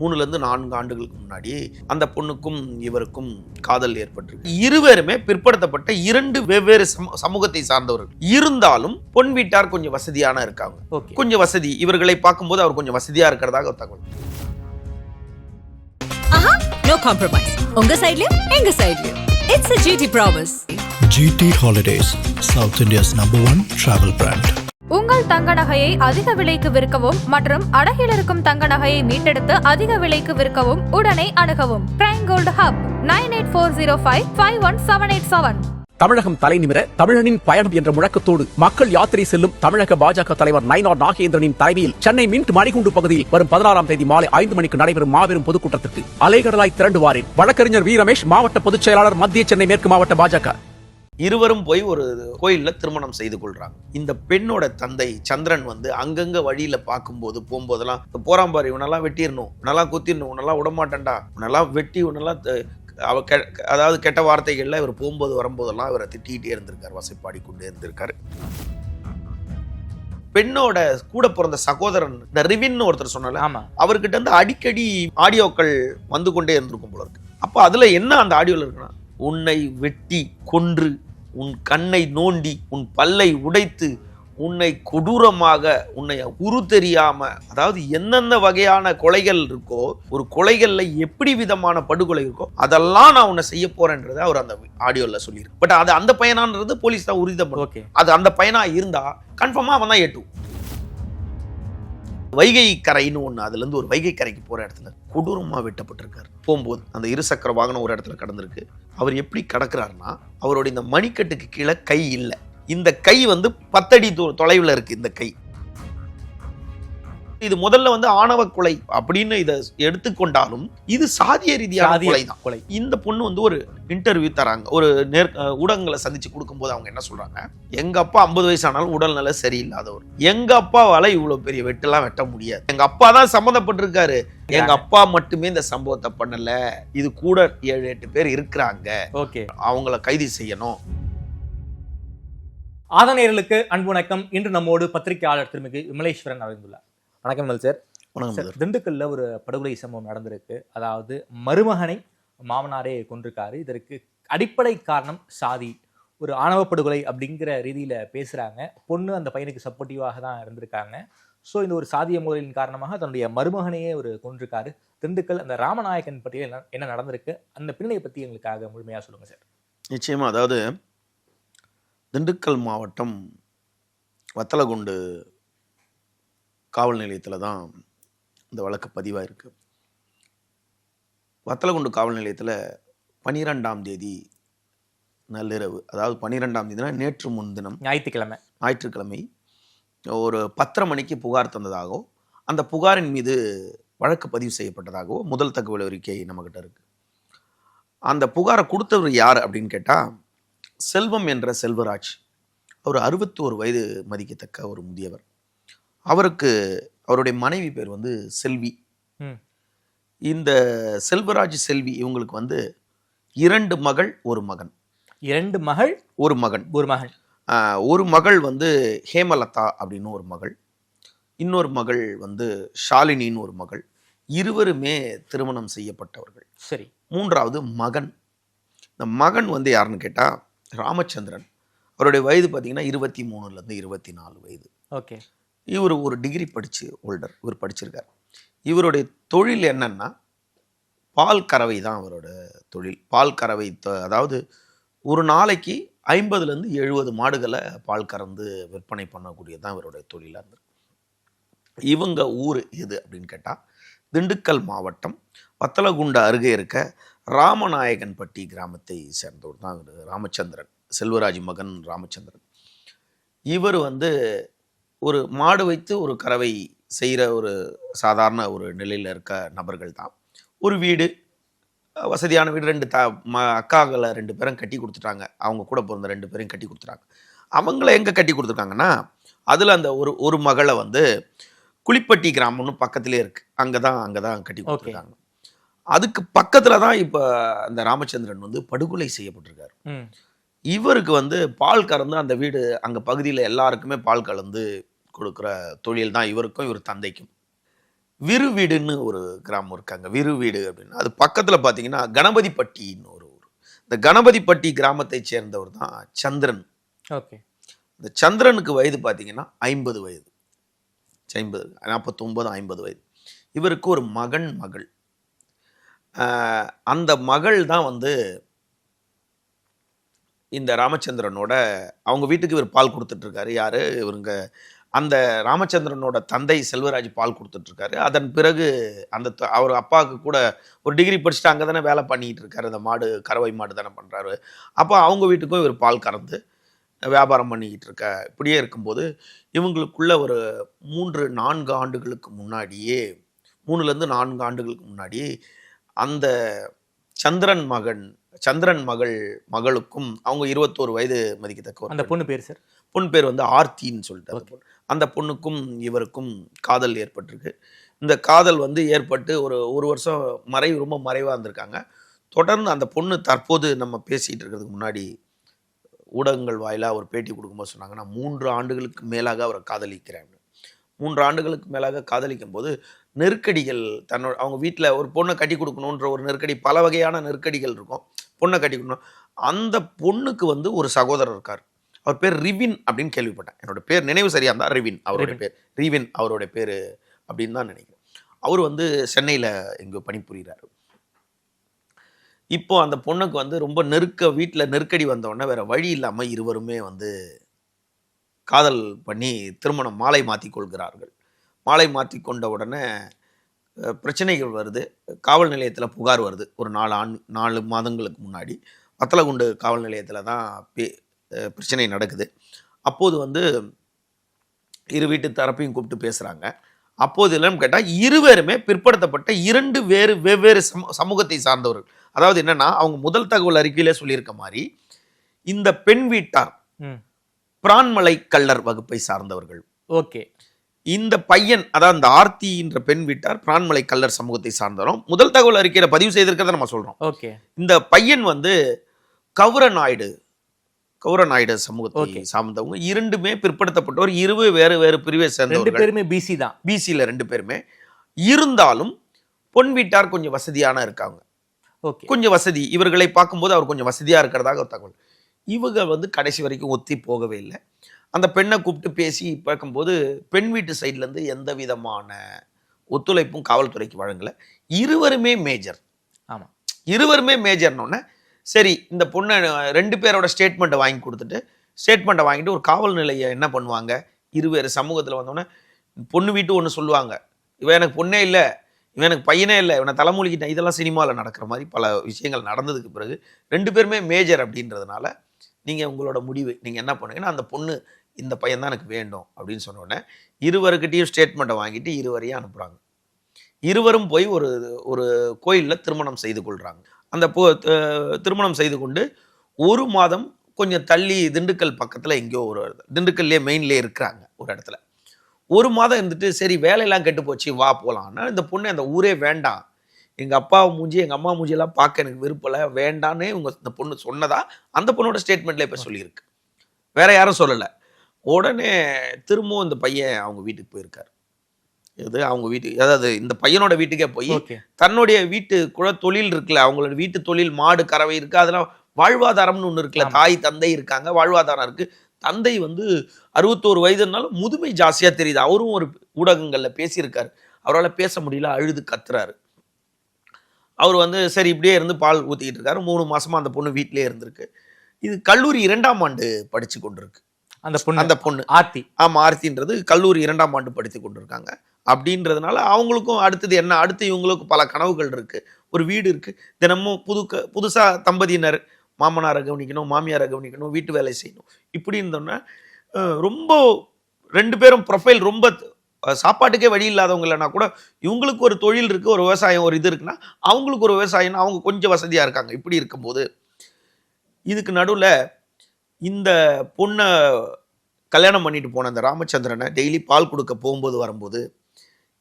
மூணுல இருந்து நான்கு ஆண்டுகளுக்கு முன்னாடி அந்த பொண்ணுக்கும் இவருக்கும் காதல் ஏற்பட்டிருக்கு. இருவருமே பிற்படுத்தப்பட்ட இரண்டு வெவ்வேறு சமூ- சமூகத்தை சார்ந்தவர்கள். இருந்தாலும் பொன் வீட்டார் கொஞ்சம் வசதியான இருக்காங்க. கொஞ்சம் வசதி. இவர்களை பார்க்கும்போது அவர் கொஞ்சம் வசதியா இருக்கிறதாக ஒரு தகவல். நோ காம்ப்ரமைஸ் உங்க சைடுலயும் எங்க சைடுலயும் it's a GT promise GT Holidays, South India's number one travel brand. உங்கள் தங்க நகையை அதிக விலைக்கு விற்கவும் மற்றும் அடகில் இருக்கும் தங்க நகையை மீட்டெடுத்து அதிக விலைக்கு விற்கவும் உடனே அணுகவும். Prime gold hub nine eight four zero five five one seven eight seven Tamilagam தலைநிமிர தமிழனின் பயணம் என்ற முழக்கத்தோடு மக்கள் யாத்திரை செல்லும் தமிழக பாஜக தலைவர் நயனார் நாகேந்திரனின் தலைமையில் சென்னை மின்ட் மணிகுண்டு பகுதியில் வரும் பதினாறாம் தேதி மாலை ஐந்து மணிக்கு நடைபெறும் மாபெரும் பொதுக்கூட்டத்திற்கு அலைகடலாய் திரண்டுவாரின் வழக்கறிஞர் வி ரமேஷ் மாவட்ட பொதுச் செயலாளர் மத்திய சென்னை மேற்கு மாவட்ட பாஜக. இருவரும் போய் ஒரு கோயில்ல திருமணம் செய்து கொள்றாங்க. இந்த பெண்ணோட தந்தை சந்திரன் வந்து அங்கங்க வழியில பார்க்கும்போது போகும்போதெல்லாம் "இந்த போறான் பாரு இவனெல்லாம் வெட்டிடணும் இவனெல்லாம் குத்திடணும் உன்னெல்லாம் விடமாட்டேன்டா உன்னெல்லாம் வெட்டி உன்னெல்லாம் த- அவ கெ- அதாவது கெட்ட வார்த்தைகள்ல இவர் போகும்போது வரும்போதெல்லாம் இவரை திட்டிகிட்டே இருந்திருக்காரு வசைப்பாடி கொண்டே இருந்திருக்காரு. பெண்ணோட கூட பிறந்த சகோதரன் இந்த ரிவின் ஒருத்தர் சொன்னால ஆமா. அவர்கிட்ட இருந்து அடிக்கடி ஆடியோக்கள் வந்து கொண்டே இருந்திருக்கும் போல இருக்கு. அப்போ அதுல என்ன அந்த ஆடியோல இருக்குன்னா உன்னை வெட்டி கொன்று உன் கண்ணை நோண்டி உன் பல்லை உடைத்து உன்னை கொடூரமாக உன்னை உரு தெரியாம அதாவது என்னென்ன வகையான கொலைகள் இருக்கோ ஒரு கொலைகள்ல எப்படி விதமான படுகொலை இருக்கோ அதெல்லாம் நான் உன்னை செய்ய போறேன்றதை அவர் அந்த ஆடியோல சொல்லியிருக்கு. பட் அது அந்த பையனான்றது போலீஸ் தான் ஓகே. அது அந்த பையனா இருந்தா கன்ஃபார்மா அவன் தான் ஏட்டு. வைகை கரைன்னு ஒன்று அதுலேருந்து ஒரு வைகை கரைக்கு போகிற இடத்துல கொடூரமாக வெட்டப்பட்டிருக்காரு. போகும்போது அந்த இருசக்கர வாகனம் ஒரு இடத்துல கடந்திருக்கு. அவர் எப்படி கடக்குறாருன்னா அவருடைய இந்த மணிக்கட்டுக்கு கீழே கை இல்லை. இந்த கை வந்து பத்தடி தொ- தொலைவில் இருக்குது இந்த கை. இது முதல்ல வந்து ஆணவ கொலை அப்படின்னு இதை எடுத்துக்கொண்டாலும் இது சாதிய ரீதியான கொலை தான் கொலை. இந்த பொண்ணு வந்து ஒரு இன்டர்வியூ தராங்க. ஒரு நேர் ஊடகங்களை சந்திச்சு கொடுக்கும்போது அவங்க என்ன சொல்றாங்க? எங்க அப்பா ஐம்பது வயசானாலும் உடல்நல சரியில்லாதவர். எங்க அப்பாவால இவ்வளவு பெரிய வெட்டெல்லாம் வெட்ட முடியாது. எங்க அப்பா தான் சம்மந்தப்பட்டிருக்காரு. எங்க அப்பா மட்டுமே இந்த சம்பவத்தை பண்ணல. இது கூட ஏழு எட்டு பேர் இருக்கிறாங்க. ஓகே. அவங்கள கைது செய்யணும். ஆதநேயர்களுக்கு அன்பு வணக்கம். இன்று நம்மோடு பத்திரிகையாளர் திருமிகு விமலேஸ்வரன் அமைந்துள்ளார் வணக்கம் சார் வணக்கம் சார். திண்டுக்கல்ல ஒரு படுகொலை சம்பவம் நடந்திருக்கு. அதாவது மருமகனை மாமனாரே கொண்டிருக்காரு இதற்கு அடிப்படை காரணம் சாதி. ஒரு ஆணவ படுகொலை அப்படிங்கிற ரீதியில பேசுறாங்க. பொண்ணு அந்த பையனுக்கு சப்போர்ட்டிவாக தான் இருந்திருக்காங்க. ஸோ இந்த ஒரு சாதிய மோதலின் காரணமாக தன்னுடைய மருமகனையே ஒரு கொண்டிருக்காரு திண்டுக்கல் அந்த ராமநாயக்கன் பட்டியல் என்ன- என்ன நடந்திருக்கு? அந்த பின்னணியை பத்தி எங்களுக்காக முழுமையா சொல்லுங்க சார். நிச்சயமா அதாவது திண்டுக்கல் மாவட்டம் வத்தலகுண்டு காவல் நிலையத்தில் தான் இந்த வழக்கு பதிவாயிருக்கு. வத்தலகுண்டு காவல் நிலையத்தில் பனிரெண்டாம் தேதி நள்ளிரவு அதாவது பன்னிரெண்டாம் தேதினா நேற்று முன்தினம் ஞாயிற்றுக்கிழமை. ஞாயிற்றுக்கிழமை ஒரு பத்தரை மணிக்கு புகார் தந்ததாகவோ அந்த புகாரின் மீது வழக்கு பதிவு செய்யப்பட்டதாகவோ முதல் தகவல் அறிக்கை நம்மக்கிட்ட இருக்கு. அந்த புகாரை கொடுத்தவர் யார் அப்படின்னு கேட்டால் செல்வம் என்ற செல்வராஜ். அவர் அறுபத்தோரு வயது மதிக்கத்தக்க ஒரு முதியவர். அவருக்கு அவருடைய மனைவி பேர் வந்து செல்வி. இந்த செல்வராஜ் செல்வி இவங்களுக்கு வந்து இரண்டு மகள் ஒரு மகன். இரண்டு மகள் ஒரு மகன். ஒரு மகன் ஆஹ் ஒரு மகள் வந்து ஹேமலதா அப்படின்னு ஒரு மகள். இன்னொரு மகள் வந்து ஷாலினின்னு ஒரு மகள். இருவருமே திருமணம் செய்யப்பட்டவர்கள். சரி. மூன்றாவது மகன். இந்த மகன் வந்து யாருன்னு கேட்டால் ராமச்சந்திரன். அவருடைய வயது பார்த்தீங்கன்னா இருபத்தி மூணுலேருந்து இருபத்தி நாலு வயது. ஓகே. இவர் ஒரு டிகிரி படித்து ஹோல்டர் இவர் படிச்சிருக்கார். இவருடைய தொழில் என்னன்னா பால் கறவை தான் அவரோட தொழில். பால் கறவை அதாவது ஒரு நாளைக்கு ஐம்பதுலேருந்து எழுபது மாடுகளை பால் கறந்து விற்பனை பண்ணக்கூடியது தான் இவருடைய தொழிலாக இருந்தது இவங்க ஊர் எது அப்படின்னு கேட்டால் திண்டுக்கல் மாவட்டம் வத்தலகுண்டு அருகே இருக்க ராமநாயகன்பட்டி கிராமத்தை சேர்ந்தவர் தான் ராமச்சந்திரன் செல்வராஜ் மகன் ராமச்சந்திரன். இவர் வந்து ஒரு மாடு வைத்து ஒரு கறவை செய்கிற ஒரு சாதாரண ஒரு நிலையில் இருக்க நபர்கள் தான். ஒரு வீடு வசதியான வீடு ரெண்டு த ம அக்காங்களை ரெண்டு பேரும் கட்டி கொடுத்துட்டாங்க. அவங்க கூட பிறந்த ரெண்டு பேரையும் கட்டி கொடுத்துட்டாங்க. அவங்கள எங்கே கட்டி கொடுத்துருக்காங்கன்னா அதில் அந்த ஒரு ஒரு மகளை வந்து குளிப்பட்டி கிராமம்னு பக்கத்திலே இருக்குது அங்கே தான் அங்கே தான் கட்டி கொடுத்துருக்காங்க. அதுக்கு பக்கத்தில் தான் இப்போ அந்த ராமச்சந்திரன் வந்து படுகொலை செய்யப்பட்டிருக்காரு. இவருக்கு வந்து பால் கறந்து அந்த வீடு அங்கே பகுதியில் எல்லாருக்குமே பால் கலந்து கொடுக்குற தொழில் தான் இவருக்கும் இவர் தந்தைக்கும். விருவீடுன்னு ஒரு கிராமம் இருக்காங்க. விருவீடு அப்படின்னு. அது பக்கத்தில் பார்த்தீங்கன்னா கணபதிப்பட்டின்னு ஒரு ஊர். இந்த கணபதிப்பட்டி கிராமத்தை சேர்ந்தவர் தான் சந்திரன். ஓகே. இந்த சந்திரனுக்கு வயது பார்த்தீங்கன்னா ஐம்பது வயது. ஐம்பது நாற்பத்தொம்பது ஐம்பது வயது. இவருக்கு ஒரு மகன் மகள். ஆஹ் அந்த மகள் தான் வந்து இந்த ராமச்சந்திரனோட அவங்க வீட்டுக்கு இவர் பால் கொடுத்துட்டு இருக்காரு. யாரு? இவருங்க அந்த ராமச்சந்திரனோட தந்தை செல்வராஜ் பால் கொடுத்துட்டு இருக்காரு அதன் பிறகு அந்த த- அவர் அப்பாவுக்கு கூட ஒரு டிகிரி படிச்சுட்டு அங்கே தானே வேலை பண்ணிட்டு இருக்காரு. அந்த மாடு கறவை மாடு தானே பண்ணுறாரு அப்போ அவங்க வீட்டுக்கும் இவர் பால் கறந்து வியாபாரம் பண்ணிக்கிட்டு இருக்க இப்படியே இருக்கும்போது இவங்களுக்குள்ள ஒரு மூன்று நான்கு ஆண்டுகளுக்கு முன்னாடியே மூணுலேருந்து நான்கு ஆண்டுகளுக்கு முன்னாடி அந்த சந்திரன் மகன் சந்திரன் மகள் மகளுக்கும் அவங்க இருபத்தோரு வயது மதிக்கத்தக்க அந்த பெண். பொண்ணு பேர் சார்? பொண்ணு பேர் வந்து ஆர்த்தின்னு சொல்லிட்டு அந்த பொண்ணுக்கும் இவருக்கும் காதல் ஏற்பட்டிருக்கு. இந்த காதல் வந்து ஏற்பட்டு ஒரு ஒரு வருஷம் மறைவு ரொம்ப மறைவாக இருந்திருக்காங்க. தொடர்ந்து அந்த பொண்ணு தற்போது நம்ம பேசிகிட்டு இருக்கிறதுக்கு முன்னாடி ஊடகங்கள் வாயிலாக ஒரு பேட்டி கொடுக்கும்போது சொன்னாங்க நான் மூன்று ஆண்டுகளுக்கு மேலாக அவரை காதலிக்கிறேன். மூன்று ஆண்டுகளுக்கு மேலாக காதலிக்கும் போது நெருக்கடிகள் தன்னோட அவங்க வீட்டில் ஒரு பொண்ணை கட்டி கொடுக்கணுன்ற ஒரு நெருக்கடி பல வகையான நெருக்கடிகள் இருக்கும். பொண்ணை கட்டி கொடுக்கணும். அந்த பொண்ணுக்கு வந்து ஒரு சகோதரர் இருக்கார். அவர் பேர் ரிவின் அப்படின்னு கேள்விப்பட்டேன். என்னோட பேர் நினைவு சரியா இருந்தா ரிவின் அவருடைய. பேர். ரிவின் அவருடைய பேர் அப்படின்னு தான் நினைக்கிறேன். அவர் வந்து சென்னையில் எங்கோ பணிபுரிகிறாரு இப்போ அந்த பொண்ணுக்கு வந்து ரொம்ப நெருக்க வீட்டில் நெருக்கடி வந்த உடனே வேற வழி இல்லாமல் இருவருமே வந்து காதல் பண்ணி திருமணம் மாலை மாற்றி கொள்கிறார்கள். மாலை மாற்றி கொண்ட உடனே பிரச்சனைகள் வருது. காவல் நிலையத்தில் புகார் வருது. ஒரு நாலு ஆண் நாலு மாதங்களுக்கு முன்னாடி. வத்தலகுண்டு காவல் நிலையத்தில் தான் பே பிரச்சனை நடக்குது. அப்போது வந்து இரு வீட்டு தரப்பையும் கூப்பிட்டு பேசுகிறாங்க அப்போது இல்லைன்னு கேட்டால் இருவருமே பிற்படுத்தப்பட்ட இரண்டு வேறு வெவ்வேறு சமூ சமூகத்தை சார்ந்தவர்கள். அதாவது என்னன்னா அவங்க முதல் தகவல் அறிக்கையிலே சொல்லியிருக்க மாதிரி இந்த பெண் வீட்டார் பிரான்மலை கள்ளர் வகுப்பை சார்ந்தவர்கள். ஓகே. இந்த பையன் அதாவது இந்த ஆர்த்தி என்ற பெண் வீட்டார் பிரான்மலை கள்ளர் சமூகத்தை சார்ந்தவரும் முதல் தகவல் அறிக்கையில பதிவு செய்திருக்கிறத நம்ம சொல்றோம். ஓகே. இந்த பையன் வந்து கௌர நாயுடு கௌர நாயுடு சமூகத்தை. சார்ந்தவங்க இரண்டுமே பிற்படுத்தப்பட்டவர் இருவே வேறு வேறு பிரிவை ரெண்டு சேர்ந்தவர்கள் பேருமே பிசி தான். பிசியில் ரெண்டு பேருமே. இருந்தாலும் பொன் வீட்டார் கொஞ்சம் வசதியான இருக்காங்க. ஓகே. கொஞ்சம் வசதி. இவர்களை பார்க்கும்போது அவர் கொஞ்சம் வசதியாக இருக்கிறதாக தகவல். இவங்க வந்து கடைசி வரைக்கும் ஒத்தி போகவே இல்லை. அந்த பெண்ணை கூப்பிட்டு பேசி பார்க்கும்போது பெண் வீட்டு சைட்லேருந்து எந்த விதமான ஒத்துழைப்பும் காவல்துறைக்கு வழங்கலை. இருவருமே மேஜர் ஆமா. இருவருமே மேஜர்னோடனே சரி இந்த பொண்ணை ரெண்டு பேரோட ஸ்டேட்மெண்ட்டை வாங்கி கொடுத்துட்டு ஸ்டேட்மெண்ட்டை வாங்கிட்டு ஒரு காவல் நிலையை என்ன பண்ணுவாங்க? இருவேறு சமூகத்தில் வந்தோடனே பொண்ணு வீட்டு ஒன்று சொல்லுவாங்க. இவன் எனக்கு பொண்ணே இல்லை இவன் எனக்கு பையனே இல்லை இவனை தலைமொழிக்கிட்டேன் இதெல்லாம் சினிமாவில் நடக்கிற மாதிரி பல விஷயங்கள் நடந்ததுக்கு பிறகு ரெண்டு பேருமே மேஜர் அப்படின்றதுனால நீங்கள் உங்களோட முடிவு நீங்கள் என்ன பண்ணுங்கன்னா அந்த பொண்ணு இந்த பையன் தான் எனக்கு வேண்டும் அப்படின்னு சொன்னோடனே இருவருக்கிட்டையும் ஸ்டேட்மெண்ட்டை வாங்கிட்டு இருவரையும் அனுப்புகிறாங்க இருவரும் போய் ஒரு ஒரு கோயிலில் திருமணம் செய்து கொள்கிறாங்க அந்த திருமணம் செய்து கொண்டு ஒரு மாதம் கொஞ்சம் தள்ளி திண்டுக்கல் பக்கத்தில் எங்கேயோ ஒரு திண்டுக்கல்லே மெயின்லேயே இருக்கிறாங்க ஒரு இடத்துல. ஒரு மாதம் இருந்துட்டு சரி வேலையெல்லாம் கெட்டு போச்சு வா போகலான்னா இந்த பொண்ணு அந்த ஊரே வேண்டாம். எங்கள் அப்பா மூஞ்சி எங்கள் அம்மா மூஞ்சியெல்லாம் பார்க்க எனக்கு விருப்பலை வேண்டான்னு இவங்க இந்த பொண்ணு சொன்னதா அந்த பொண்ணோட ஸ்டேட்மெண்ட்ல இப்போ சொல்லியிருக்கு. வேற யாரும் சொல்லலை. உடனே திரும்பவும் இந்த பையன் அவங்க வீட்டுக்கு போயிருக்காரு. இது அவங்க வீட்டுக்கு அதாவது இந்த பையனோட வீட்டுக்கே போய் தன்னுடைய வீட்டு குல தொழில் இருக்குல்ல அவங்களோட வீட்டு தொழில் மாடு கறவை இருக்கு அதெல்லாம் வாழ்வாதாரம்னு ஒன்று இருக்குல்ல. தாய் தந்தை இருக்காங்க வாழ்வாதாரம் இருக்கு. தந்தை வந்து அறுபத்தோரு வயதுனாலும் முதுமை ஜாஸ்தியா தெரியுது. அவரும் ஒரு ஊடகங்கள்ல பேசியிருக்காரு. அவரால் பேச முடியல அழுது கத்துறாரு. அவர் வந்து சரி இப்படியே இருந்து பால் ஊத்திக்கிட்டு இருக்காரு. மூணு மாசமா அந்த பொண்ணு வீட்டிலேயே இருந்திருக்கு. இது கல்லூரி இரண்டாம் ஆண்டு படிச்சு கொண்டிருக்கு. அந்த பொண்ணு? அந்த பொண்ணு. ஆர்த்தி. ஆமா ஆர்த்தின்றது கல்லூரி இரண்டாம் ஆண்டு படித்து கொண்டிருக்காங்க. அப்படின்றதுனால அவங்களுக்கும் அடுத்தது என்ன? அடுத்து இவங்களுக்கும் பல கனவுகள் இருக்குது ஒரு வீடு இருக்குது தினமும் புது க- புதுசாக தம்பதியினர் மாமனாரை கவனிக்கணும் மாமியாரை கவனிக்கணும் வீட்டு வேலை செய்யணும். இப்படி இருந்தோன்னா ரொம்ப ரெண்டு பேரும் ப்ரொஃபைல் ரொம்ப சாப்பாட்டுக்கே வழி இல்லாதவங்க கூட இவங்களுக்கு ஒரு தொழில் இருக்குது ஒரு விவசாயம் ஒரு இது இருக்குன்னா அவங்களுக்கு ஒரு விவசாயம்னா அவங்க கொஞ்சம் வசதியாக இருக்காங்க. இப்படி இருக்கும்போது இதுக்கு நடுவில் இந்த பொண்ணை கல்யாணம் பண்ணிட்டு போன அந்த ராமச்சந்திரனை டெய்லி பால் கொடுக்க போகும்போது வரும்போது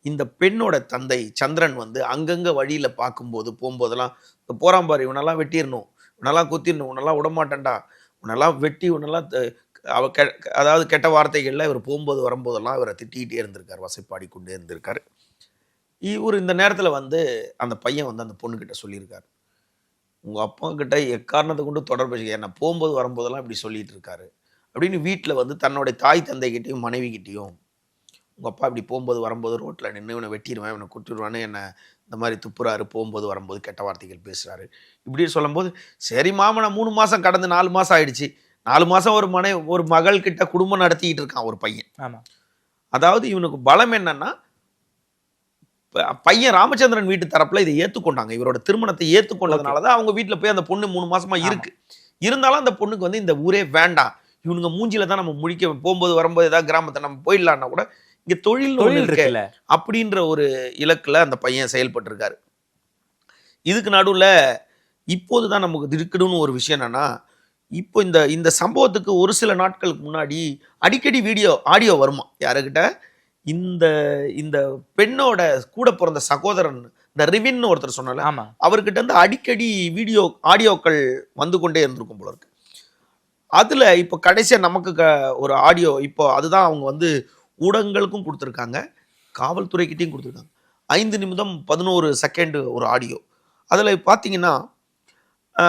இந்த பெண்ணோட தந்தை சந்திரன் வந்து அங்கங்கே வழியில் பார்க்கும்போது போகும்போதெல்லாம் இந்த போறான் பாரு இவனெல்லாம் வெட்டிடணும் இவனெல்லாம் குத்திடணும் உன்னெல்லாம் விடமாட்டேன்டா. உன்னெல்லாம் வெட்டி உன்னெல்லாம் த- அவ கெ அதாவது கெட்ட வார்த்தைகளில் இவர் போகும்போது வரும்போதெல்லாம் இவரை திட்டிகிட்டே இருந்திருக்கார். வசைப்பாடி கொண்டே இருந்திருக்கார். இவர் இந்த நேரத்தில் வந்து அந்த பையன் வந்து அந்த பொண்ணுக்கிட்ட சொல்லியிருக்காரு. உங்கள் அப்பா கிட்ட எக்காரணத்தை கொண்டு தொடர்பு வச்சுக்க என்ன போகும்போது வரும்போதெல்லாம் இப்படி சொல்லிட்டு இருக்காரு. அப்படின்னு வீட்டில் வந்து தன்னுடைய தாய் தந்தைகிட்டையும் மனைவிக்கிட்டேயும் உங்கள் அப்பா இப்படி போகும்போது வரும்போது ரோட்டில் நின்று இவனை வெட்டிடுவேன் இவனை குட்டிடுவான்னு என்ன இந்த மாதிரி துப்புறாரு போகும்போது வரும்போது கெட்ட வார்த்தைகள் பேசுகிறாரு இப்படி சொல்லும்போது சரி மாமனை மூணு மாதம் கடந்து நாலு மாதம் ஆயிடுச்சு. நாலு மாதம் ஒரு மனை ஒரு மகள் கிட்ட குடும்பம் நடத்திக்கிட்டு இருக்கான் ஒரு பையன். ஆமா. அதாவது இவனுக்கு பலம் என்னன்னா பையன் ராமச்சந்திரன் வீட்டு தரப்புல இதை ஏத்துக்கொண்டாங்க. இவரோட திருமணத்தை ஏத்துக்கொண்டதுனால தான் அவங்க வீட்டுல போய் அந்த பொண்ணு மூணு மாசமா இருக்கு. இருந்தாலும் அந்த பொண்ணுக்கு வந்து இந்த ஊரே வேண்டாம். இவனுங்க மூஞ்சில தான் நம்ம முழிக்க போகும்போது வரும்போது ஏதாவது கிராமத்தை நம்ம போயிடலாம்னா கூட இங்க தொழில் தொழில் இருக்கு. இருக்குல்ல. அப்படின்ற ஒரு இலக்குல அந்த பையன் செயல்பட்டிருக்காரு. இதுக்கு நடுவுல இப்போது தான் நமக்கு திடுக்கிடுன்னு ஒரு விஷயம் என்னன்னா இப்போ இந்த இந்த சம்பவத்துக்கு ஒரு சில நாட்களுக்கு முன்னாடி அடிக்கடி வீடியோ ஆடியோ வருமா? யாருக்கிட்ட? இந்த இந்த பெண்ணோட கூட பிறந்த சகோதரன் இந்த ரிவின்னு ஒருத்தர் சொன்னால ஆமா. அவர்கிட்ட இருந்து அடிக்கடி வீடியோ ஆடியோக்கள் வந்து கொண்டே இருந்திருக்கும் போல இருக்கு. அதுல இப்போ கடைசியா நமக்கு க- ஒரு ஆடியோ இப்போ அதுதான் அவங்க வந்து ஊடகங்களுக்கும் கொடுத்துருக்காங்க காவல்துறைக்கிட்டையும் கொடுத்துருக்காங்க. ஐந்து நிமிடம் பதினோரு செகண்ட் ஒரு ஆடியோ அதுல பார்த்தீங்கன்னா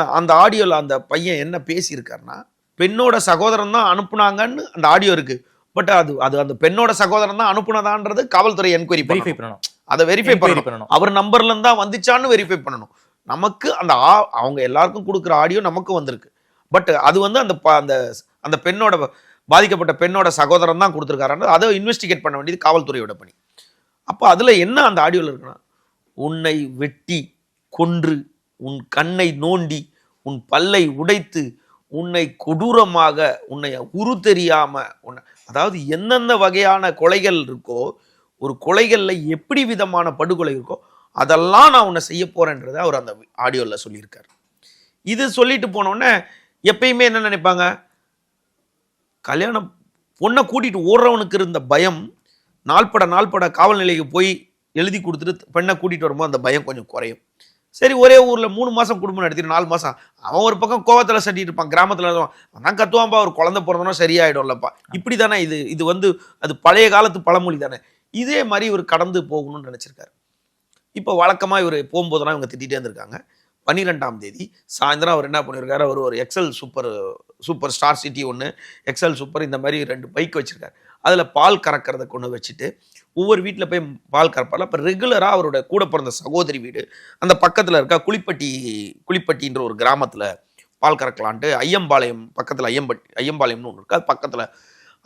அந்த ஆடியோல அந்த பையன் என்ன பேசியிருக்காருன்னா பெண்ணோட சகோதரன் தான் அனுப்புனாங்கன்னு அந்த ஆடியோ இருக்கு. பட் அது அது அந்த பெண்ணோட சகோதரன் தான் அனுப்புனதான்றது காவல்துறை என்கொயரி வெரிஃபை பண்ணணும். அதை வெரிஃபை பண்ணணும். அவர் நம்பர்ல இருந்தா வந்துச்சான்னு வெரிஃபை பண்ணணும். நமக்கு அந்த ஆ- அவங்க எல்லாருக்கும் கொடுக்குற ஆடியோ நமக்கு வந்திருக்கு. பட் அது வந்து அந்த அந்த அந்த பெண்ணோட பாதிக்கப்பட்ட பெண்ணோட சகோதரன் தான் கொடுத்துருக்காரு அதை இன்வெஸ்டிகேட் பண்ண வேண்டியது காவல்துறையோட பணி. அப்போ அதில் என்ன அந்த ஆடியோவில் இருக்குன்னா உன்னை வெட்டி கொன்று உன் கண்ணை நோண்டி உன் பல்லை உடைத்து உன்னை கொடூரமாக உன்னை உரு தெரியாமல் உன்னை அதாவது எந்தெந்த வகையான கொலைகள் இருக்கோ ஒரு கொலைகளில் எப்படி விதமான படுகொலை இருக்கோ அதெல்லாம் நான் உன்னை செய்ய போறேன்றதை அவர் அந்த ஆடியோவில் சொல்லியிருக்காரு. இது சொல்லிட்டு போனோடனே எப்பயுமே என்ன நினைப்பாங்க? கல்யாணம் பொண்ணை கூட்டிகிட்டு ஓடுறவனுக்கு இருந்த பயம் நாள்பட நாள்பட காவல் நிலைக்கு போய் எழுதி கொடுத்துட்டு பெண்ணை கூட்டிகிட்டு வரும்போது அந்த பயம் கொஞ்சம் குறையும். சரி ஒரே ஊரில் மூணு மாதம் குடும்பம் நடத்திட்டு நாலு மாதம் அவன் ஒரு பக்கம் கோவத்தில் சட்டிட்டு இருப்பான் கிராமத்தில் இருப்பான். அவன் கத்துவான்பா ஒரு குழந்த பிறந்தனா சரியாயிடும்லப்பா. இப்படி தானே இது இது வந்து அது பழைய காலத்து பழமொழி தானே. இதே மாதிரி இவர் கடந்து போகணும்னு நினச்சிருக்காரு. இப்போ வழக்கமாக இவர் போகும்போதெல்லாம் இவங்க திட்டிகிட்டே இருந்திருக்காங்க. பன்னிரெண்டாம் தேதி. சாயந்தரம் அவர் என்ன பண்ணியிருக்காரு அவர் ஒரு excel super super star city ஒன்று எக்ஸல் சூப்பர் இந்த மாதிரி ரெண்டு பைக் வச்சுருக்காரு. அதில் பால் கறக்கிறத கொண்டு வச்சுட்டு ஒவ்வொரு வீட்டில் போய் பால் கறப்பார்ல அப்போ ரெகுலராக அவரோட கூட பிறந்த சகோதரி வீடு அந்த பக்கத்தில் இருக்க குளிப்பட்டி குளிப்பட்டின்ற ஒரு கிராமத்தில் பால் கறக்கலான்ட்டு ஐயம்பாளையம் பக்கத்தில் ஐயம்பட்டி ஐயம்பாளையம்னு ஒன்று இருக்குது அது பக்கத்தில்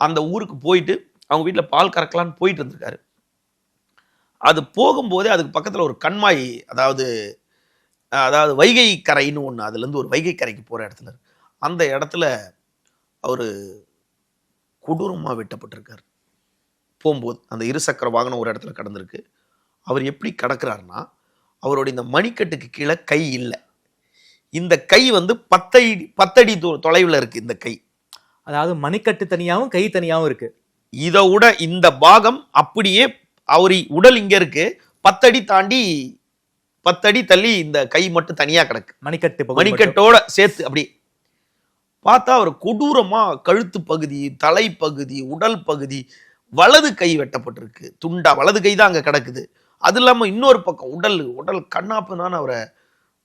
அந்த ஊருக்கு போயிட்டு அவங்க வீட்டில் பால் கறக்கலான்னு போயிட்டு இருந்திருக்காரு. அது போகும்போதே அதுக்கு பக்கத்தில் ஒரு கண்மாய் அதாவது அதாவது வைகை கரைன்னு ஒன்று அதுலேருந்து ஒரு வைகை கரைக்கு போகிற இடத்துல. அந்த இடத்துல அவர் கொடூரமாக வெட்டப்பட்டிருக்கார். போகும்போது அந்த இருசக்கர வாகனம் ஒரு இடத்துல கடந்திருக்கு. அவர் எப்படி கடக்குறாருன்னா அவரோட இந்த மணிக்கட்டுக்கு கீழே கை இல்லை. இந்த கை வந்து பத்தடி பத்தடி தொ- தொலைவில் இருக்கு இந்த கை. அதாவது மணிக்கட்டு தனியாவும் கை தனியாவும் இருக்கு. இதை விட இந்த பாகம் அப்படியே அவர் உடல் இங்க இருக்கு. பத்தடி தாண்டி பத்தடி தள்ளி இந்த கை மட்டும் தனியா கிடக்கு. மணிக்கட்டு. மணிக்கட்டோட சேர்த்து அப்படி பார்த்தா அவர் கொடூரமா கழுத்து பகுதி தலைப்பகுதி உடல் பகுதி வலது கை வெட்டப்பட்டிருக்கு. துண்டா வலது கை தான் அங்க கிடக்குது. அது இல்லாம இன்னொரு பக்கம் உடல் உடல் கண்ணாப்புனான்னு அவரை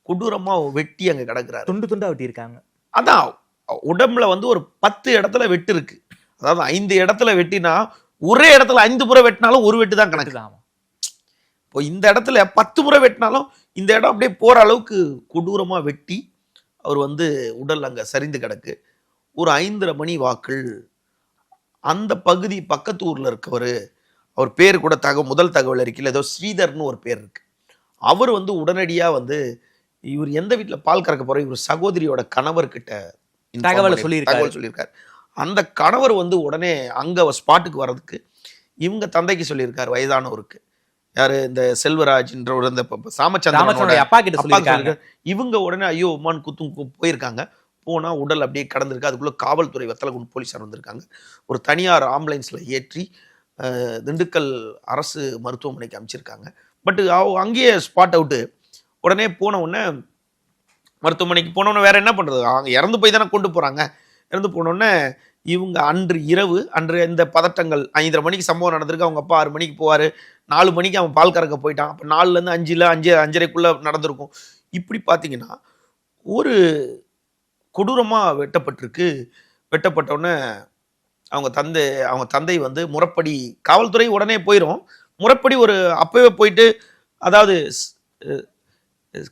கொடூரமா வெட்டி அங்க கிடக்குறாரு. துண்டு துண்டா வெட்டி இருக்காங்க அதான் உடம்புல வந்து ஒரு பத்து இடத்துல வெட்டு இருக்கு. அதாவது ஐந்து இடத்துல வெட்டினா ஒரே இடத்துல ஐந்து முறை வெட்டினாலும் ஒரு வெட்டு தான் கணக்கு. ஆமா இப்போ இந்த இடத்துல பத்து முறை வெட்டினாலும் இந்த இடம் அப்படியே போற அளவுக்கு கொடூரமா வெட்டி அவர் வந்து உடல் அங்க சரிந்து கிடக்கு. ஒரு ஐந்தரை மணி வாக்கில் அந்த பகுதி பக்கத்து ஊர்ல இருக்கவர் அவர் பேர் கூட தக முதல் தகவல் அறிக்கையில் ஏதோ ஸ்ரீதர்னு ஒரு பேர் இருக்கு. அவர் வந்து உடனடியா வந்து இவர் எந்த வீட்டுல பால் கறக்க போற இவர் சகோதரியோட கணவர்கிட்ட தகவலை சொல்லியிருக்காரு. தகவல் சொல்லியிருக்காரு. அந்த கணவர் வந்து உடனே அங்க ஸ்பாட்டுக்கு வர்றதுக்கு இவங்க தந்தைக்கு சொல்லியிருக்காரு வயதானவருக்கு. யாரு? இந்த செல்வராஜ்ன்ற ஒரு இந்த ப- ப- சாமச்சந்திரனோட ராமச்சந்திரனுடைய அப்பா கிட்ட சொல்லியிருக்காங்க. இவங்க உடனே ஐயோ உமான் குத்தும் போயிருக்காங்க. போனா உடல் அப்படியே கடந்திருக்கு. அதுக்குள்ள காவல்துறை வத்தலகுண்டு போலீஸார் வந்திருக்காங்க. ஒரு தனியார் ஆம்புலன்ஸ்ல ஏற்றி திண்டுக்கல் அரசு மருத்துவமனைக்கு அமைச்சிருக்காங்க. பட் அங்கேயே ஸ்பாட் அவுட்டு. உடனே போன உடனே மருத்துவமனைக்கு போனோன்னு வேற என்ன பண்றது? அவங்க இறந்து போய் தானே கொண்டு போறாங்க. இறந்து போனோடனே இவங்க அன்று இரவு அன்று இந்த பதட்டங்கள் ஐந்தரை மணிக்கு சம்பவம் நடந்திருக்கு. அவங்க அப்பா ஆறு மணிக்கு போவார். நாலு மணிக்கு அவன் பால் கறக்க போயிட்டான். அப்போ நாலுலேருந்து அஞ்சில் அஞ்சு அஞ்சரைக்குள்ளே நடந்திருக்கும். இப்படி பார்த்தீங்கன்னா ஒரு கொடூரமாக வெட்டப்பட்டிருக்கு. வெட்டப்பட்ட உடனே அவங்க தந்தை அவங்க தந்தை வந்து முறைப்படி காவல்துறை உடனே போயிடும் முறைப்படி ஒரு அப்பவே போயிட்டு அதாவது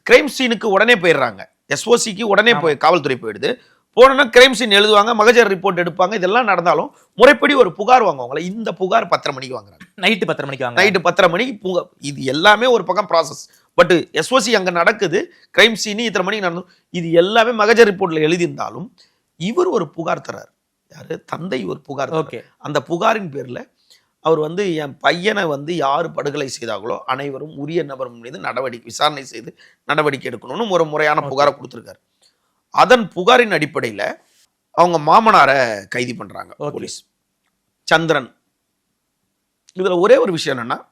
கிரைம் சீனுக்கு உடனே போயிடுறாங்க. எஸ்ஓசிக்கு உடனே போய் காவல்துறை போயிடுது. போனோன்னா கிரைம் சீன் எழுதுவாங்க மகஜர் ரிப்போர்ட் எடுப்பாங்க இதெல்லாம் நடந்தாலும் முறைப்படி ஒரு புகார் வாங்குவாங்களே இந்த புகார் பத்தரை மணிக்கு வாங்குறாங்க. நைட்டு பத்தரை மணிக்கு வாங்க நைட்டு பத்தரை மணிக்கு புகார் இது எல்லாமே ஒரு பக்கம் ப்ராசஸ் பட் எஸ்ஓசி அங்கே நடக்குது கிரைம் சீனு இத்தனை மணிக்கு நடந்தோம் இது எல்லாமே மகஜர் ரிப்போர்ட்டில் எழுதியிருந்தாலும் இவர் ஒரு புகார் தரார் யாரு? தந்தை ஒரு புகார். ஓகே அந்த புகாரின் பேர்ல அவர் வந்து என் பையனை வந்து யார் படுகொலை செய்தாங்களோ அனைவரும் உரிய நபர் மீது நடவடிக்கை விசாரணை செய்து நடவடிக்கை எடுக்கணும்னு ஒரு முறையான புகாரை கொடுத்துருக்காரு. அதன் புகாரின் அடிப்படையில அவங்க மாமனாரை கைது பண்றாங்க Okay. போலீஸ். சந்திரன். இதுல ஒரே ஒரு விஷயம் என்னன்னா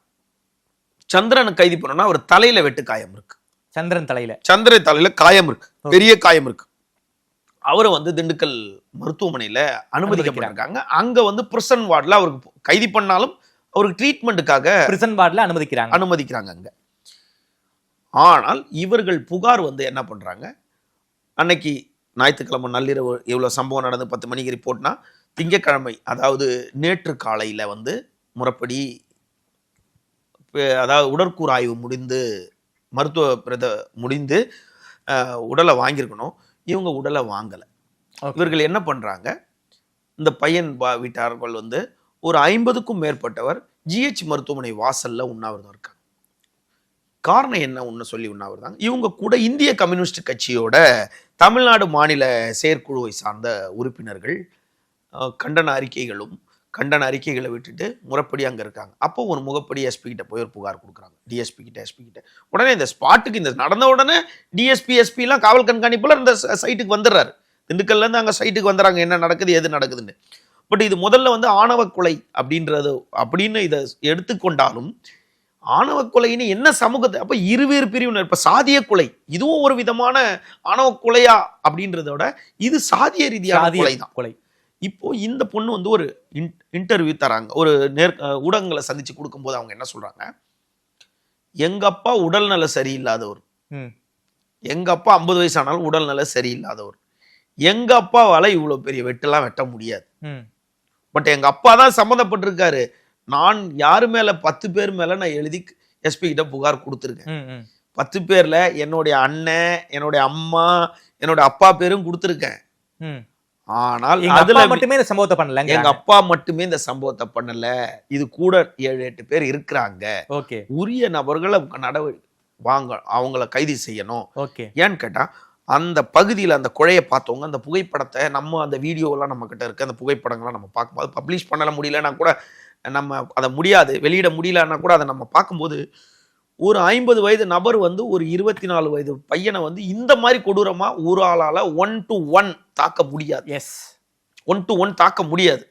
சந்திரனை கைது பண்ணோம்னா அவர் தலையில வெட்டு காயம் இருக்கு. சந்திரன் தலையில. சந்திரன் தலையில காயம் இருக்கு. பெரிய காயம் இருக்கு. அவரை வந்து திண்டுக்கல் மருத்துவமனையில அனுமதிக்கப்பட்டிருக்காங்க. அங்க வந்து பிரிசன் வார்டில் அவருக்கு கைது பண்ணாலும் அவருக்கு ட்ரீட்மெண்ட்டுக்காக பிரிசன் வார்டில் அனுமதிக்கிறாங்க. அனுமதிக்கிறாங்க அங்க. ஆனால் இவர்கள் புகார் வந்து என்ன பண்றாங்க? அன்னைக்கு ஞாயிற்றுக்கிழமை நள்ளிரவு இவ்வளோ சம்பவம் நடந்து பத்து மணிக்கு ரிப்போர்ட்னா திங்கட்கிழமை அதாவது நேற்று காலையில வந்து முறைப்படி அதாவது உடற்கூறு ஆய்வு முடிந்து மருத்துவ பிரத முடிந்து உடலை வாங்கியிருக்கணும். இவங்க உடலை வாங்கலை. இவர்கள் என்ன பண்றாங்க இந்த பையன் வீட்டார்கள் வந்து ஒரு ஐம்பதுக்கும் மேற்பட்டவர் ஜிஹெச் மருத்துவமனை வாசல்ல உண்ணாவிரதம் இருக்காங்க. காரணம் என்ன ஒன்று சொல்லி உண்ணாவிரதம் இவங்க கூட இந்திய கம்யூனிஸ்ட் கட்சியோட தமிழ்நாடு மாநில செயற்குழுவை சார்ந்த உறுப்பினர்கள் கண்டன அறிக்கைகளும் கண்டன அறிக்கைகளை விட்டுட்டு முறைப்படி அங்கே இருக்காங்க. அப்போ ஒரு முகப்படி எஸ்பி கிட்ட போய் ஒரு புகார் கொடுக்குறாங்க. டிஎஸ்பி கிட்ட எஸ்பி கிட்ட. உடனே இந்த ஸ்பாட்டுக்கு இந்த நடந்த உடனே டிஎஸ்பி எஸ்பிலாம் காவல் கண்காணிப்பில் இந்த சைட்டுக்கு வந்துடுறாரு திண்டுக்கல்லேருந்து அங்கே சைட்டுக்கு வந்துடுறாங்க என்ன நடக்குது எது நடக்குதுன்னு. பட் இது முதல்ல வந்து ஆணவ கொலை அப்படின்றது அப்படின்னு இதை எடுத்துக்கொண்டாலும் ஆணவ கொலைன்னு என்ன சமூகத்தை அப்ப இருவேறு பிரிவினர் இப்ப சாதிய கொலை இதுவும் ஒரு விதமான ஆணவ கொலையா அப்படின்றதோட இது சாதிய ரீதியான சாதிய கொலை தான் கொலை. இப்போ இந்த பொண்ணு வந்து ஒரு இன்டர்வியூ தராங்க. ஒரு நேர் ஊடகங்களை சந்திச்சு கொடுக்கும்போது அவங்க என்ன சொல்றாங்க? எங்க அப்பா உடல்நல சரியில்லாதவர். ம். எங்க அப்பா ஐம்பது வயசானாலும் உடல்நல சரியில்லாதவர். எங்க அப்பாவால இவ்வளவு பெரிய வெட்டெல்லாம் வெட்ட முடியாது. ம். பட் எங்க அப்பா தான் சம்மந்தப்பட்டிருக்காரு. நான் யாரு மேல பத்து பேர் மேல நான் எழுதி எஸ்பி கிட்ட புகார் கொடுத்துருக்கேன். பத்து பேர்ல என்னுடைய அண்ணன் என்னுடைய அம்மா என்னோட அப்பா பேரும் கொடுத்துருக்கேன். ஆனால் அதுல மட்டுமே இந்த சம்பவத்தை பண்ணலங்க. எங்க அப்பா மட்டுமே இந்த சம்பவத்தை பண்ணல. இது கூட ஏழு எட்டு பேர் இருக்கிறாங்க. ஓகே. உரிய நபர்களை நடவடிக்கை வாங்க அவங்கள கைது செய்யணும். ஓகே. ஏன்னு கேட்டா அந்த பகுதியில் அந்த குழைய பார்த்தவங்க அந்த புகைப்படத்தை நம்ம அந்த வீடியோலாம் நம்ம கிட்ட இருக்கு. அந்த புகைப்படங்கள்லாம் நம்ம பார்க்கும்போது பப்ளிஷ் பண்ணல முடியலன்னா கூட நம்ம அதை முடியாது வெளியிட முடியலன்னா கூட அதை நம்ம பார்க்கும்போது ஒரு ஐம்பது வயது நபர் வந்து ஒரு இருபத்தி நாலு வயது பையனை வந்து இந்த மாதிரி கொடூரமா ஒரு ஆளால ஒன் டு ஒன் தாக்க முடியாது. எஸ் ஒன் டு ஒன் தாக்க முடியாது.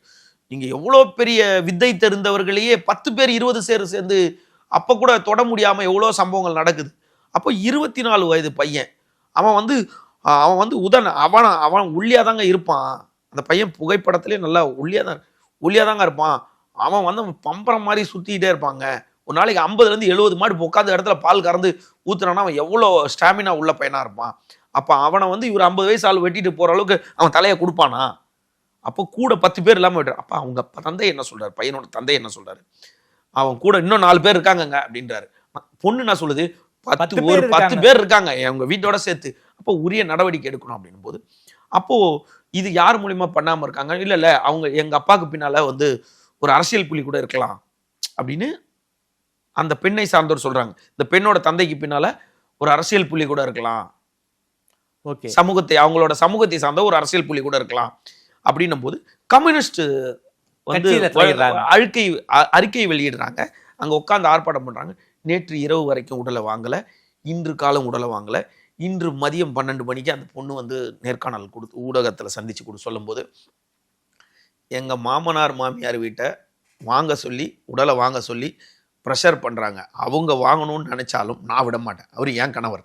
நீங்க எவ்வளோ பெரிய வித்தை தெரிந்தவர்களையே பத்து பேர் இருபது பேர் சேர்ந்து அப்ப கூட தொட முடியாம எவ்வளோ சம்பவங்கள் நடக்குது. அப்போ இருபத்தி நாலு வயது பையன் அவன் வந்து அவன் வந்து உதன் அவன் அவன் ஒல்லியா தாங்க இருப்பான். அந்த பையன் புகைப்படத்திலே நல்லா ஒல்லியா தான் ஒல்லியா தாங்க இருப்பான். அவன் வந்து பம்பரம் மாதிரி சுத்திக்கிட்டே இருப்பாங்க. ஒரு நாளைக்கு ஐம்பதுல இருந்து எழுபது மாடு உட்காந்த இடத்துல பால் கறந்து ஊத்துறான்னா அவன் எவ்வளோ ஸ்டாமினா உள்ள பையனா இருப்பான். அப்ப அவனை வந்து இவர் ஐம்பது வயசு ஆள் வெட்டிட்டு போற அளவுக்கு அவன் தலையை கொடுப்பானா? அப்போ கூட பத்து பேர் இல்லாம விட்டுறான் அப்ப அவங்க தந்தை என்ன சொல்றாரு? பையனோட தந்தை என்ன சொல்றாரு? அவன் கூட இன்னும் நாலு பேர் இருக்காங்கங்க அப்படின்றாரு. பொண்ணு என்ன சொல்லுது? பத்து பத்து பேர் ஒரு பத்து இருக்காங்க. பேர் இருக்காங்க. அவங்க வீட்டோட சேர்த்து. அப்போ உரிய நடவடிக்கை எடுக்கணும் அப்படின்னும் போது அப்போ இது யார் மூலியமா பண்ணாம இருக்காங்க? இல்ல இல்ல அவங்க எங்க அப்பாவுக்கு பின்னால வந்து ஒரு அரசியல் புள்ளி கூட இருக்கலாம் அப்படின்னு அந்த பெண்ணை சார்ந்தவர் சொல்றாங்க. இந்த பெண்ணோட தந்தைக்கு பின்னால ஒரு அரசியல் புள்ளி கூட இருக்கலாம். ஓகே. சமூகத்தை அவங்களோட சமூகத்தை சார்ந்த ஒரு அரசியல் புள்ளி கூட இருக்கலாம் அப்படின்னும் போது கம்யூனிஸ்ட் வந்து. அழுக்கை அறிக்கை வெளியிடுறாங்க. அங்க உட்கார்ந்து ஆர்ப்பாட்டம் பண்றாங்க. நேற்று இரவு வரைக்கும் உடலை வாங்கல. இன்று காலம் உடலை வாங்கல. இன்று மதியம் பன்னெண்டு மணிக்கு அந்த பொண்ணு வந்து நேர்காணல் கொடுத்து ஊடகத்துல சந்திச்சு கொடு சொல்லும்போது எங்க மாமனார் மாமியார் வீட்டை வாங்க சொல்லி உடலை வாங்க சொல்லி ப்ரெஷர் பண்றாங்க. அவங்க வாங்கணும்னு நினைச்சாலும் நான் விட மாட்டேன். அவர் ஏன் கணவர்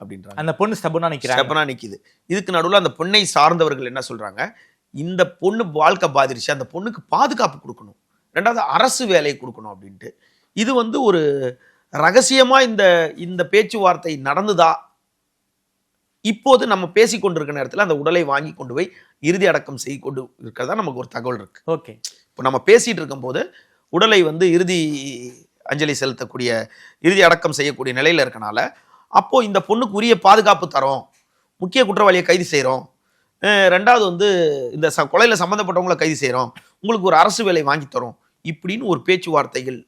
அப்படின்றாங்க. அந்த பொண்ணு ஸ்டபனா நிக்கிறாங்க. ஸ்டெபனா நிக்குது. இதுக்கு நடுவுல அந்த பெண்ணை சார்ந்தவர்கள் என்ன சொல்றாங்க? இந்த பொண்ணு வாழ்க்கை பாதிருச்சு. அந்த பொண்ணுக்கு பாதுகாப்பு கொடுக்கணும். ரெண்டாவது அரசு வேலை கொடுக்கணும் அப்படின்ட்டு. இது வந்து ஒரு ரகசியமா இந்த இந்த பேச்சுவார்த்தை நடந்துதா? இப்போது நம்ம பேசி கொண்டிருக்க நேரத்தில் அந்த உடலை வாங்கி கொண்டு போய் இறுதி அடக்கம் செய்து கொண்டு இருக்கிறதா நமக்கு ஒரு தகவல் இருக்கு. ஓகே. இப்போ நம்ம பேசிட்டு இருக்கும்போது உடலை வந்து இறுதி அஞ்சலி செலுத்தக்கூடிய இறுதி அடக்கம் செய்யக்கூடிய நிலையில இருக்கனால அப்போ இந்த பொண்ணுக்கு உரிய பாதுகாப்பு தரோம் முக்கிய குற்றவாளியை கைது செய்கிறோம் ரெண்டாவது வந்து இந்த ச கொலையில் சம்மந்தப்பட்டவங்கள கைது செய்கிறோம் உங்களுக்கு ஒரு அரசு வேலை வாங்கி தரோம் இப்படின்னு ஒரு பேச்சுவார்த்தைகள்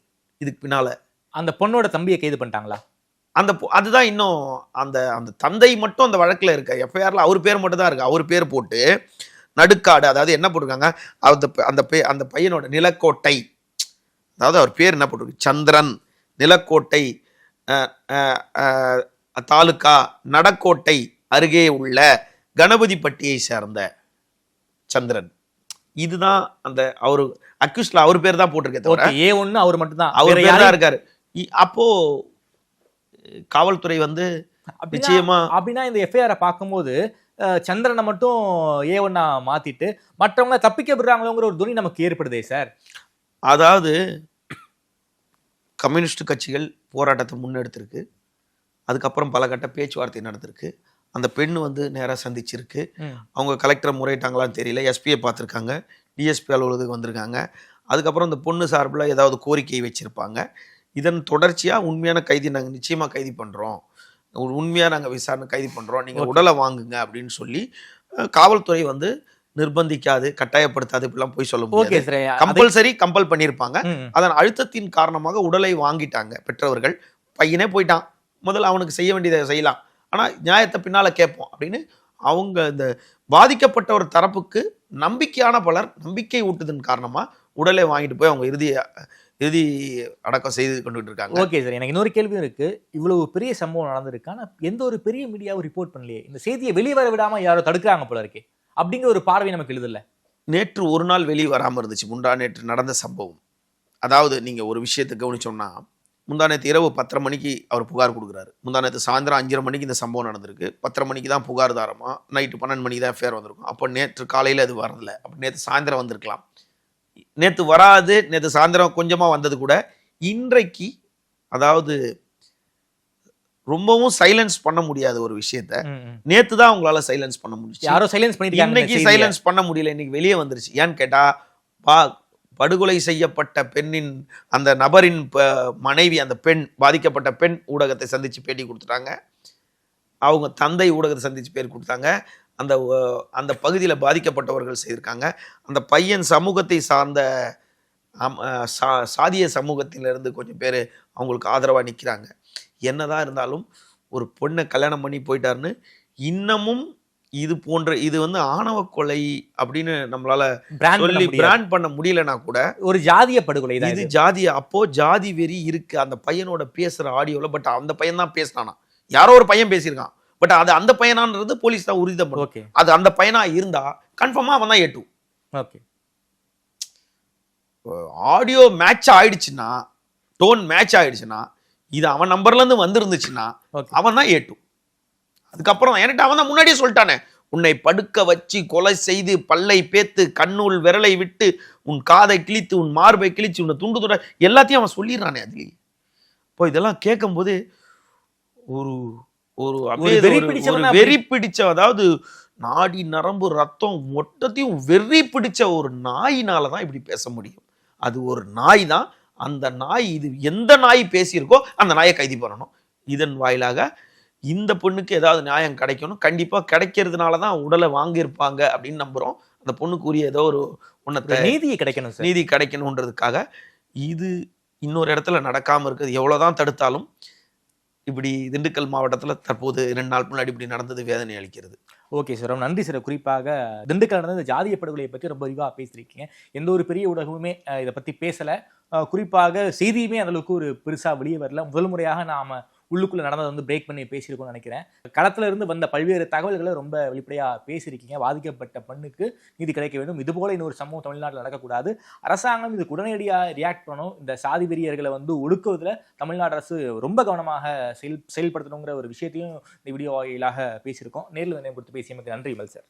இதுக்கு பின்னால. அந்த பொண்ணோட தம்பியை கைது பண்ணிட்டாங்களா? அந்த அதுதான் இன்னும் அந்த அந்த தந்தை மட்டும் அந்த வழக்கில் இருக்க எஃப்ஐஆரில் அவர் பேர் மட்டும் தான் இருக்கு. அவர் பேர் போட்டு நடுக்காடு அதாவது என்ன போட்டிருக்காங்க? அந்த அந்த பே அந்த பையனோட நிலக்கோட்டை. அதாவது அவர் பேர் என்ன போட்டிருக்கு? சந்திரன். நிலக்கோட்டை அஹ், அஹ், அஹ், தாலுகா நடக்கோட்டை அருகே உள்ள கணபதிப்பட்டியை சேர்ந்த சந்திரன். இதுதான் அந்த அவரு அக்யூஸ்ட்ல அவர் பேர் தான் போட்டிருக்கே தவிர ஓகே ஏ ஒன்னு அவர் மட்டும் தான் அவர் தான் இருக்காரு. அப்போ காவல்துறை வந்து நிச்சயமா அப்படின்னா இந்த எஃப்ஐஆரை பார்க்கும்போது சந்திரனை மட்டும் ஏ ஒன்னா மாத்திட்டு மற்றவங்க தப்பிக்க விடுறாங்களோங்கிற ஒரு துணி நமக்கு ஏற்படுதே சார். அதாவது கம்யூனிஸ்ட் கட்சிகள் போராட்டத்தை முன்னெடுத்திருக்கு. அதுக்கப்புறம் பல கட்ட பேச்சுவார்த்தை நடந்திருக்கு. அந்த பெண் வந்து நேராக சந்திச்சிருக்கு. அவங்க கலெக்டரை முறையிட்டாங்களான்னு தெரியல. எஸ்பியை பார்த்துருக்காங்க. டிஎஸ்பி அலுவலகத்துக்கு வந்திருக்காங்க. அதுக்கப்புறம் இந்த பொண்ணு சார்பில் ஏதாவது கோரிக்கை வச்சுருப்பாங்க. இதன் தொடர்ச்சியாக உண்மையான கைதி நாங்கள் நிச்சயமாக கைது பண்ணுறோம் உண்மையாக நாங்கள் விசாரணை கைது பண்ணுறோம் நீங்கள். உடலை வாங்குங்க அப்படின்னு சொல்லி காவல்துறை வந்து நிர்பந்திக்காது கட்டாயப்படுத்தாது இப்படிலாம் போய் சொல்ல முடியாது. கம்பல்சரி கம்பல் பண்ணியிருப்பாங்க. அதன் அழுத்தத்தின் காரணமாக உடலை வாங்கிட்டாங்க பெற்றவர்கள். பையனே போயிட்டான். முதல்ல அவனுக்கு செய்ய வேண்டியதை செய்யலாம். ஆனால் நியாயத்தை பின்னால் கேட்போம் அப்படின்னு அவங்க இந்த பாதிக்கப்பட்ட ஒரு தரப்புக்கு நம்பிக்கையான பலர் நம்பிக்கை ஊட்டுதன் காரணமாக உடலை வாங்கிட்டு போய் அவங்க இறுதி இறுதி அடக்கம் செய்து கொண்டுட்டு இருக்காங்க ஓகே சார். எனக்கு இன்னொரு கேள்வியும் இருக்கு. இவ்வளவு பெரிய சம்பவம் நடந்திருக்கு? ஆனா எந்த ஒரு பெரிய மீடியாவும் ரிப்போர்ட் பண்ணலையே. இந்த செய்தியை வெளியே வர விடாம யாரோ தடுக்கிறாங்க போல இருக்கே. அப்படிங்கிற ஒரு பார்வை நமக்கு எழுதல. நேற்று ஒரு நாள் வெளியே வராமல் இருந்துச்சு. முந்தா நேற்று நடந்த சம்பவம். அதாவது நீங்கள் ஒரு விஷயத்தை கவனிச்சோம்னா முந்தா நேற்று இரவு பத்தரை மணிக்கு அவர் புகார் கொடுக்குறாரு. முந்தா நேற்று சாயந்தரம் அஞ்சரை மணிக்கு இந்த சம்பவம் நடந்திருக்கு. பத்தரை மணிக்கு தான் புகார் தாரமா நைட்டு பன்னெண்டு மணிக்கு தான் எஃப்ஐஆர் வந்திருக்கும். அப்போ நேற்று காலையில் அது வரல. அப்போ நேற்று சாயந்தரம் வந்திருக்கலாம். நேற்று வராது நேற்று சாயந்தரம் கொஞ்சமாக வந்தது கூட இன்றைக்கு அதாவது ரொம்பவும் சைலன்ஸ் பண்ண முடியாத ஒரு விஷயத்த. நேற்று தான் உங்களால் சைலன்ஸ் பண்ண முடியும் யாரோ சைலன்ஸ் இந்த இன்னைக்கு. சைலன்ஸ் பண்ண முடியல இன்னைக்கு வெளியே வந்துருச்சு ஏன்னு கேட்டா பா படுகொலை செய்யப்பட்ட பெண்ணின் அந்த நபரின் மனைவி அந்த பெண் பாதிக்கப்பட்ட பெண் ஊடகத்தை சந்திச்சு பேட்டி கொடுத்துட்டாங்க அவங்க தந்தை ஊடகத்தை சந்திச்சு பேர் கொடுத்தாங்க அந்த அந்த பகுதியில் பாதிக்கப்பட்டவர்கள் செய்திருக்காங்க. அந்த பையன் சமூகத்தை சார்ந்த சா- சாதிய சமூகத்திலிருந்து கொஞ்சம் பேர் அவங்களுக்கு ஆதரவாக நிற்கிறாங்க என்னதான் இருந்தாலும் ஒரு பொண்ணை கல்யாணம் பண்ணி போயிட்டாருன்னு இன்னமும் இது போன்ற இது வந்து ஆணவ கொலை அப்படின்னு நம்மளால சொல்லி. பிராண்ட் பண்ண முடியலனா கூட ஒரு ஜாதிய படுகொலை இது இது. ஜாதி அப்போ ஜாதி வெறி இருக்கு. அந்த பையனோட பேசுற ஆடியோல பட் அந்த பையன் தான் பேசினானா யாரோ ஒரு பையன் பேசியிருக்கான். பட் அது அந்த பையனான்றது போலீஸ் தான் உறுதிதான் ஓகே. அது அந்த பையனா இருந்தா கன்ஃபார்மா அவன் தான் ஏட்டு. ஓகே. ஆடியோ மேட்ச் ஆயிடுச்சுன்னா டோன் மேட்ச் ஆயிடுச்சுன்னா இது அவன் நம்பர்ல இருந்து வந்திருந்துச்சுன்னா அவன் தான் ஏட்டு. அதுக்கப்புறம் என்கிட்ட அவன் தான் முன்னாடியே சொல்லிட்டானே உன்னை படுக்க வச்சு கொலை செய்து பல்லை பேத்து கண்ணுள் விரலை விட்டு உன் காதை கிழித்து உன் மார்பை கிழிச்சு உன்னை துண்டு துண்ட எல்லாத்தையும் அவன் சொல்லிடுறானே அதுலேயே. இப்போ இதெல்லாம் கேட்கும்போது ஒரு ஒரு வெறி அப்படி- வெறி பிடிச்ச அதாவது நாடி நரம்பு ரத்தம் மொத்தத்தையும் வெறி பிடிச்ச ஒரு நாயினால தான் இப்படி பேச முடியும். அது ஒரு நாய் தான். அந்த நாய் இது எந்த நாய் பேசியிருக்கோ அந்த நாயை கைது பண்ணணும். இதன் வாயிலாக இந்த பொண்ணுக்கு ஏதாவது நியாயம் கிடைக்கணும். கண்டிப்பா கிடைக்கிறதுனால தான் உடலை வாங்கியிருப்பாங்க அப்படின்னு நம்புறோம். அந்த பொண்ணுக்கு உரிய ஏதோ ஒரு உன்னத்தை நீதியை கிடைக்கணும் நீதி கிடைக்கணுன்றதுக்காக இது இன்னொரு இடத்துல நடக்காம இருக்குது எவ்வளவுதான் தடுத்தாலும் இப்படி திண்டுக்கல் மாவட்டத்தில் தற்போது ரெண்டு நாள் முன்னாடி இப்படி நடந்தது வேதனை அளிக்கிறது. ஓகே சார் ரொம்ப நன்றி சார். குறிப்பாக திண்டுக்கல் நடந்த இந்த ஜாதிய படுகொலையை பற்றி ரொம்ப விரிவாக பேசியிருக்கீங்க. எந்த ஒரு பெரிய ஊடகமுமே இதை பற்றி பேசலை. குறிப்பாக செய்தியுமே அந்த அளவுக்கு ஒரு பெருசாக வெளியே வரல. முதல் முறையாக நாம் உள்ளுக்குள்ள நடந்ததை வந்து பிரேக் பண்ணி பேசியிருக்கோம்னு நினைக்கிறேன். களத்தில் இருந்து வந்த பல்வேறு தகவல்களை ரொம்ப வெளிப்படையாக பேசியிருக்கீங்க. பாதிக்கப்பட்ட பெண்ணுக்கு நீதி கிடைக்க வேண்டும். இதுபோல இன்னொரு சம்பவம் தமிழ்நாட்டில் நடக்கக்கூடாது. அரசாங்கம் இதுக்கு உடனடியாக ரியாக்ட் பண்ணணும். இந்த சாதி வெறியர்களை வந்து ஒடுக்குவதில் தமிழ்நாடு அரசு ரொம்ப கவனமாக செயல் செயல்படுத்தணுங்கிற ஒரு விஷயத்தையும் இந்த வீடியோ வாயிலாக பேசியிருக்கோம். நேரில் வந்து கொடுத்து பேசியமைக்கு நன்றி மல் சார்.